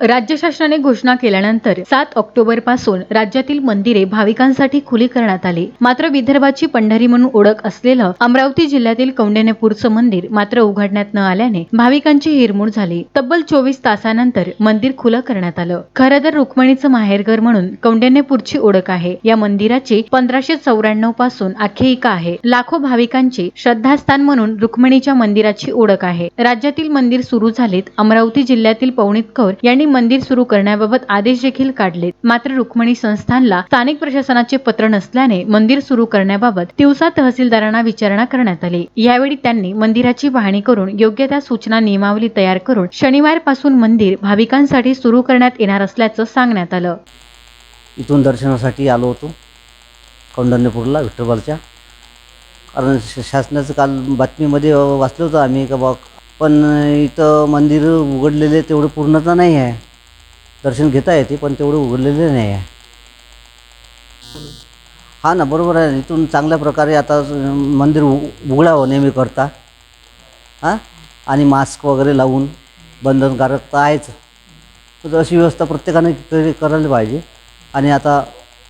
राज्य शासनाने घोषणा केल्यानंतर सात ऑक्टोबरपासून राज्यातील मंदिरे भाविकांसाठी खुली करण्यात आली. मात्र विदर्भाची पंढरी म्हणून ओळख असलेलं अमरावती जिल्ह्यातील कौंडण्यपूरचं मंदिर मात्र उघडण्यात न आल्याने भाविकांची हिरमूड झाली. तब्बल चोवीस तासानंतर मंदिर खुलं करण्यात आलं. खरं तर रुक्मिणीचं माहेरघर म्हणून कौंडण्यपूरची ओळख आहे. या मंदिराची पंधराशे चौऱ्याण्णवपासून आख्यायिका आहे. लाखो भाविकांची श्रद्धास्थान म्हणून रुक्मिणीच्या मंदिराची ओळख आहे. राज्यातील मंदिर सुरू झालीत अमरावती जिल्ह्यातील पवनीत कौर यांनी मंदिर सुरू करण्याबाबत आदेश देखील काढले मात्र रुक्मिणी संस्थानला स्थानिक प्रशासनाचे पत्र नसल्याने मंदिर सुरू करण्याबाबत तिवसा तहसीलदारांना विचारणा करण्यात आली. यावेळी त्यांनी मंदिराची पाहणी करून योग्य त्या सूचना नियमावली तयार करून शनिवारपासून मंदिर भाविकांसाठी सुरू करण्यात येणार असल्याचं सांगण्यात आलं. इथून दर्शनासाठी आलो होतो कौंडण्यपूरला विठ्ठलच्या कारण शासनाचं काल बातमीमध्ये वाचलं होतं आम्ही का बा पण इथं मंदिर उघडलेले तेवढं पूर्णता नाही आहे. दर्शन घेता येते पण तेवढं उघडलेले नाही आहे. हा ना बरोबर आहे. इथून चांगल्या प्रकारे आता मंदिर उ उघडावं नेहमी करता. हां? आणि मास्क वगैरे लावून बंधनकारक तर आहेच. तर अशी व्यवस्था प्रत्येकाने करायला पाहिजे. आणि आता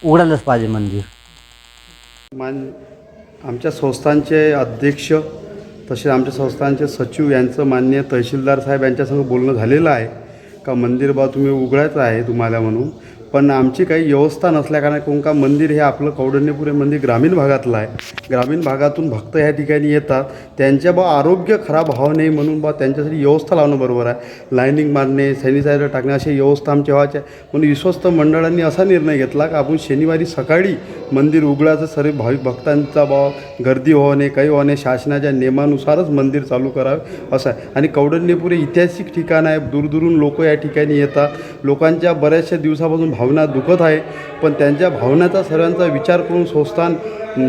उघडायलाच पाहिजे मंदिर. मान आमच्या संस्थांचे अध्यक्ष तसेच आमच्या संस्थांचे सचिव यांचं मान्य तहसीलदार साहेब यांच्यासंग बोलणं झालेलं आहे. का मंदिर बा तुम्ही उघडायचं आहे तुम्हाला म्हणून? पण आमची काही व्यवस्था नसल्याकारणाने कोण का मंदिर हे आपलं कौडण्यपूर हे मंदिर ग्रामीण भागातलं आहे. ग्रामीण भागातून भक्त ह्या ठिकाणी येतात. त्यांच्या बा आरोग्य खराब व्हावं नाही म्हणून बा त्यांच्यासाठी व्यवस्था लावणं बरोबर आहे. लाईनिंग मारणे सॅनिटायझर टाकणे अशी व्यवस्था आमच्या व्हायची आहे म्हणून विश्वस्त मंडळांनी असा निर्णय घेतला का आपण शनिवारी सकाळी मंदिर उघडायचं सर्व भाविक भक्तांचा भाव गर्दी होऊ नये काही होणे शासनाच्या नियमानुसारच मंदिर चालू करावे असं आहे. आणि कौडण्यपूर हे ऐतिहासिक ठिकाण आहे. दूरदूरून लोक या ठिकाणी येतात. लोकांच्या बऱ्याचशा दिवसापासून भावना दुखत आहे. पण त्यांच्या भावनाचा सर्वांचा विचार करून संस्थान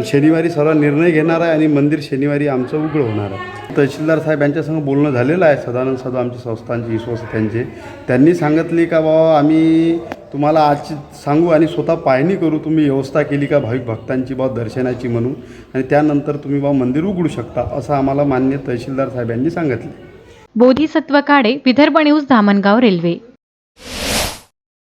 शनिवारी सर्व निर्णय घेणार आहे आणि मंदिर शनिवारी आमचं उघड होणार आहे. तहसीलदार साहेब यांच्यासंग बोलणं झालेलं आहे. सदानंद साधू आमच्या संस्थांचे विश्वास त्यांचे. त्यांनी सांगितले का बाबा आम्ही तुम्हाला आज सांगू आणि स्वतः पाहणी करू. तुम्ही व्यवस्था केली का भाविक भक्तांची बा दर्शनाची म्हणून? आणि त्यानंतर तुम्ही बा मंदिर उघडू शकता. असं आम्हाला मान्य तहसीलदार साहेबांनी सांगितले. बोधिसत्व काडे विदर्भ न्यूज धामणगाव रेल्वे.